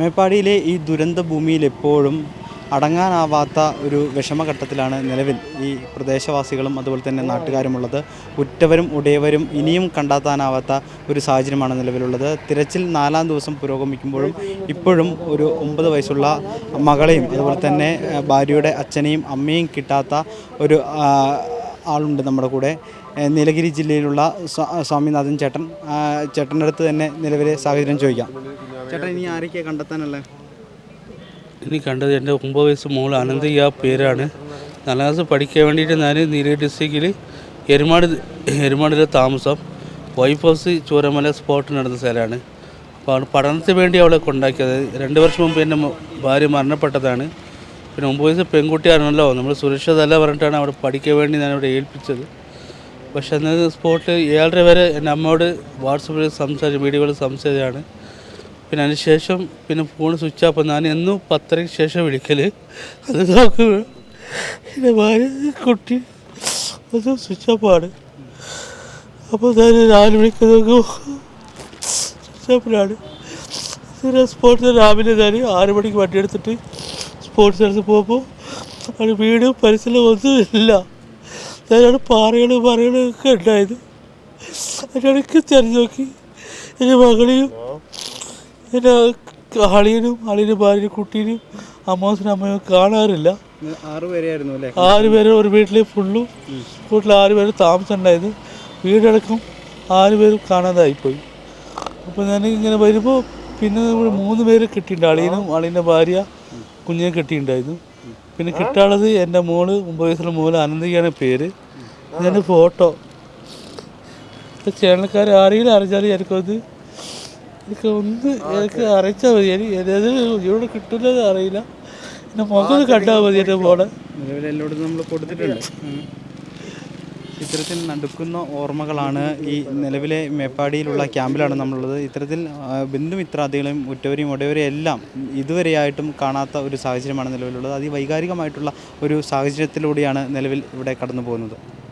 മേപ്പാടിയിലെ ഈ ദുരന്ത ഭൂമിയിൽ എപ്പോഴും അടങ്ങാനാവാത്ത ഒരു വിഷമഘട്ടത്തിലാണ് നിലവിൽ ഈ പ്രദേശവാസികളും അതുപോലെ തന്നെ നാട്ടുകാരുമുള്ളത്. ഉറ്റവരും ഉടയവരും ഇനിയും കണ്ടെത്താനാവാത്ത ഒരു സാഹചര്യമാണ് നിലവിലുള്ളത്. തിരച്ചിൽ നാലാം ദിവസം പുരോഗമിക്കുമ്പോഴും ഇപ്പോഴും ഒരു ഒമ്പത് വയസ്സുള്ള മകളെയും അതുപോലെ തന്നെ ഭാര്യയുടെ അച്ഛനെയും അമ്മയും കിട്ടാത്ത ഒരു ആളുണ്ട് നമ്മുടെ കൂടെ. നീലഗിരി ജില്ലയിലുള്ള സ്വാ- സ്വാമിനാഥൻ ചേട്ടൻ ചേട്ടന്റെ അടുത്ത് തന്നെ നിലവിലെ സാഹചര്യം ചോദിക്കാം. ചേട്ടൻ ഇനി ആരൊക്കെയാണ് കണ്ടെത്താനല്ലേ ഇനി കണ്ടത് എന്റെ ഒമ്പത് വയസ്സ് മോൾ അനന്തയ്യ പേരാണ്. നാലാം ക്ലാസ് പഠിക്കാൻ വേണ്ടിയിട്ട് ഞാൻ നീലഗിരി ഡിസ്ട്രിക്റ്റിൽ എരുമാട് എരുമാടിലെ താമസം. വൈഫ് ഹൗസ് ചൂരമല സ്പോട്ട് നടന്ന സ്ഥലമാണ്. അപ്പോൾ പഠനത്തിന് വേണ്ടി അവളെ കൊണ്ടാക്കിയത്. രണ്ട് വർഷം മുമ്പ് എന്റെ ഭാര്യ മരണപ്പെട്ടതാണ്. പിന്നെ ഒമ്പത് വയസ്സ് പെൺകുട്ടിയാണല്ലോ. നമ്മൾ സുരക്ഷിതല്ല പറഞ്ഞിട്ടാണ് അവിടെ പഠിക്കാൻ വേണ്ടി ഞാൻ അവിടെ ഏൽപ്പിച്ചത്. പക്ഷെ അന്ന് സ്പോട്ടിൽ ഏഴര വരെ എന്റെ അമ്മയോട് വാട്സപ്പിൽ സംസാരിച്ച് വീഡിയോയിൽ സംസാരിച്ചതാണ്. പിന്നെ അതിന് ശേഷം പിന്നെ ഫോൺ സ്വിച്ച് ഓഫ് ഞാൻ എന്നും പത്തരയ്ക്ക് ശേഷം വിളിക്കൽ അത് നോക്കുക എന്റെ ഭാര്യ കുട്ടി അത് സ്വിച്ച് ഓഫ് ആണ്. അപ്പോൾ ഞാൻ രാവിലെ മണിക്ക് നോക്കും. സ്വിച്ച് ഓഫിലാണ് സ്പോർട്സ് രാവിലെ ഞാൻ ആറ് മണിക്ക് വണ്ടി എടുത്തിട്ട് സ്പോർട്സ് എടുത്ത് പോകുമ്പോൾ അവിടെ വീട് പരിസരം ഒന്നും ഇല്ല. ഞാനവിടെ പാറകളും ഒക്കെ ഉണ്ടായത്. അതിനിടയ്ക്ക് തിരഞ്ഞു നോക്കി. എന്റെ മകളെയും എന്റെ അളിയനും അളിയന്റെ ഭാര്യ കുട്ടീനും അമ്മാസിനും അമ്മയും കാണാറില്ല. ആറ് പേരെയായിരുന്നു അല്ലേ? ആറ് പേര് ഒരു വീട്ടിൽ ഫുള്ളും. വീട്ടിൽ ആറ് പേര് താമസം ഉണ്ടായത് വീടടക്കം ആറ് പേരും കാണാതായിപ്പോയി. അപ്പോൾ ഞാൻ ഇങ്ങനെ വരുമ്പോൾ പിന്നെ ഇവിടെ മൂന്ന് പേര് കിട്ടിയിട്ടുണ്ട്. അളിയനും അളിയന്റെ ഭാര്യ കുഞ്ഞിനെ കിട്ടിയിട്ടുണ്ടായിരുന്നു പിന്നെ കിട്ടാനുള്ളത് എന്റെ മോൾ ഒമ്പത് വയസ്സുള്ള മോൾ അനന്തിയാണ് പേര്. ഇതെന്റെ ഫോട്ടോ. ചാനൽക്കാർ ആരെങ്കിലും അറിഞ്ഞാലും എനിക്കത് എനിക്ക് ഒന്ന് എനിക്ക് അറിയിച്ചാൽ മതി. എനിക്ക് ഏത് ഇവിടെ കിട്ടില്ലെന്ന് അറിയില്ല. എന്റെ മുഖം കണ്ടാൽ മതി എന്റെ മോളെ. നിലവിൽ എല്ലായിടത്തും നമ്മൾ കൊടുത്തിട്ടുണ്ട്. ഇത്തരത്തിൽ നടുക്കുന്ന ഓർമ്മകളാണ് ഈ നിലവിലെ മേപ്പാടിയിലുള്ള ക്യാമ്പിലാണ് നമ്മളുള്ളത്. ഇത്തരത്തിൽ ബന്ധു ബന്ധുമിത്രാദികളെയും ഉറ്റവരെയും ഉടയവരെയും എല്ലാം ഇതുവരെയായിട്ടും കാണാത്ത ഒരു സാഹചര്യമാണ് നിലവിലുള്ളത്. അതിവൈകാരികമായിട്ടുള്ള ഒരു സാഹചര്യത്തിലൂടെയാണ് നിലവിൽ ഇവിടെ കടന്നു പോകുന്നത്